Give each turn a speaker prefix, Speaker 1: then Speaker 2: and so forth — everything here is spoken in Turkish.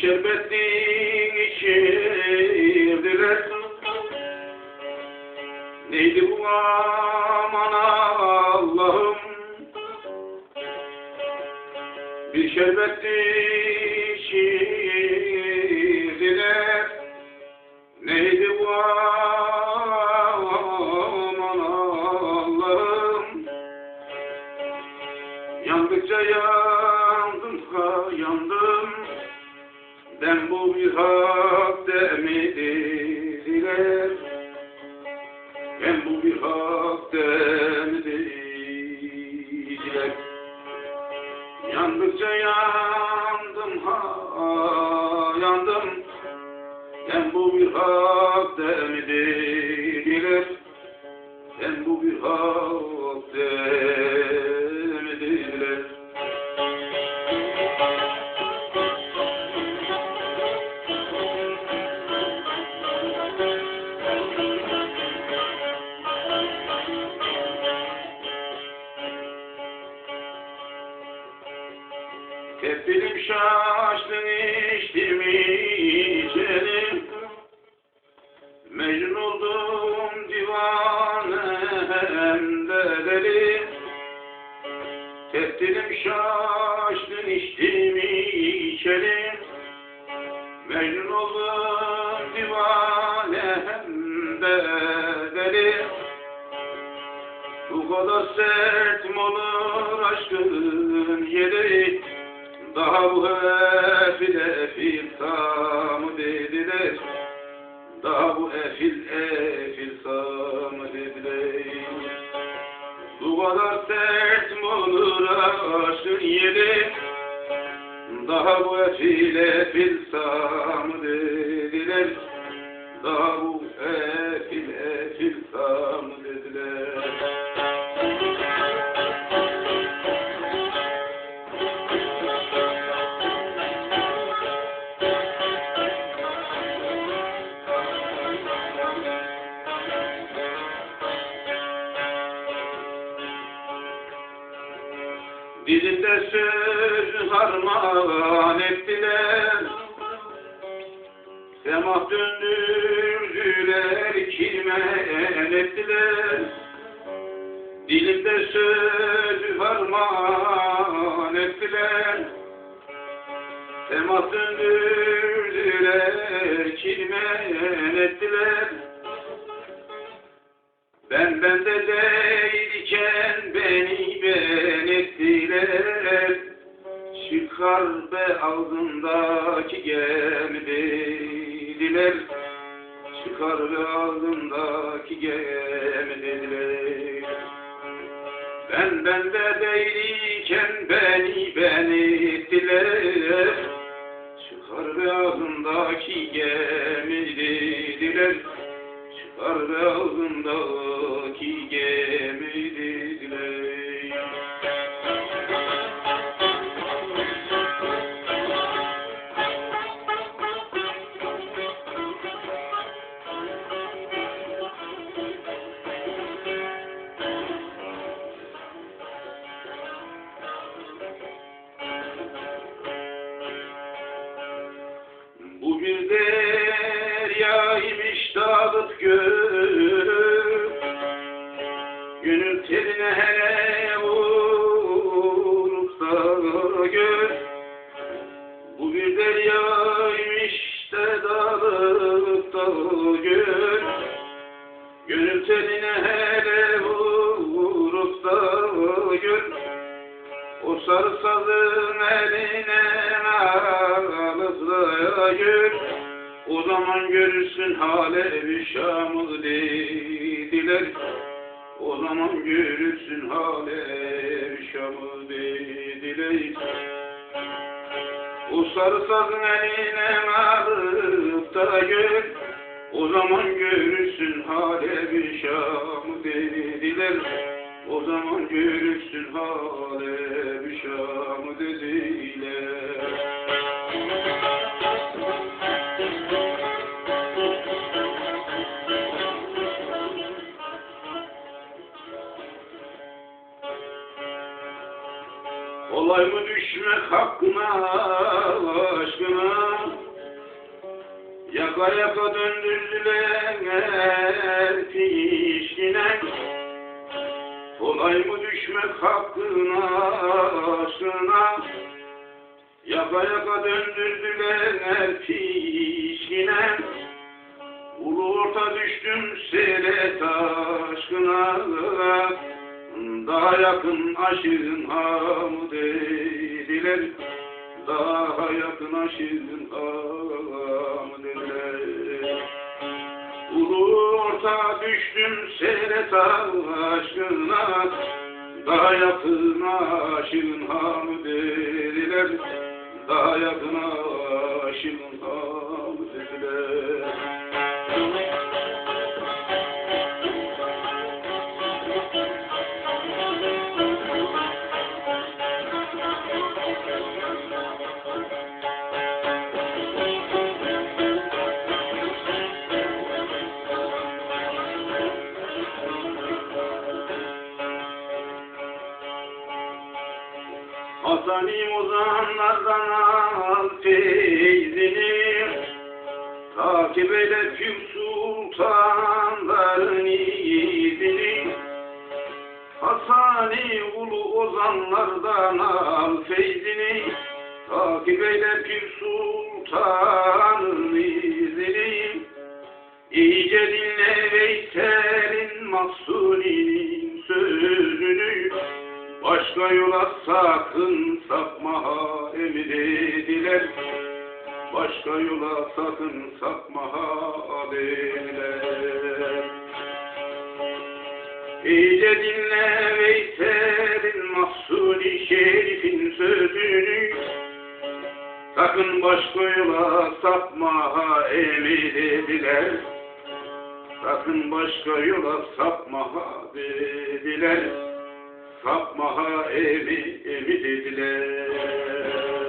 Speaker 1: şerbetin içirdiler. Neydi bu aman Allah'ım? Bir şerbetti Ben bu bir hak demediler Ben bu bir hak demediler Kefilim şaştın içtim Oldum divanem de deli. Bu kadar sert mi aşkın yeri. Daha bu efil efil tamı dediler. Daha bu efil efil dediler. Bu kadar sert mi aşkın yeri. Daha bu efil efil Dilinde söz harman ettiler. Semah döndürdüler kirmen ettiler. Dilimde söz harman ettiler. Semah döndürdüler kirmen ettiler. Ben bende değilken Çıkar be ağzındaki gemi dediler Çıkar be ağzındaki gemi dediler Ben bende değilken beni ben ettiler. Çıkar be ağzındaki gemi dediler Çıkar be ağzındaki Bu bir deryaymış dağıt gör Gönül teline hele vurup da gör Bu bir deryaymış de dağıt da gör Gönül teline hele vurup da gör o sarı sazın eline alıp gör O zaman görürsün hale Şam'ı dediler. O zaman görürsün hale Şam'ı dediler. O sarı sazın eline alıp da gör O zaman görürsün hale Şam'ı dediler. O zaman görürsün hale bir şamı dediler. Düşmek hakkına aşkına. Yaka yaka döndürdüler pişkine Kolay mı düşmek hakkına aşkına? Yaka yaka döndürdüler pişkine Ulu orta düştüm seyret aşkına. Daha yakın aşığın hamı dediler Daha hamı dediler Ulu orta düştüm seyret aşkına Daha hamı dediler Daha yakın aşığın Hasanim ozanlardan al feyzini. Takip eyle Pür Sultanların izini. Hasani ulu ozanlardan al feyzini. Takip eyle Pür Sultanın izini. İyice dinle Veysel'in Mahsuni'nin sözünü. Başka yola sakın sapma ha emrediler Başka yola sakın sapma ha dediler İyice dinle Veysel'in Mahsuni Şerif'in sözünü. Sakın başka yola sapma ha emrediler Sakın başka yola sapma ha dediler sapmaha evi evi dediler.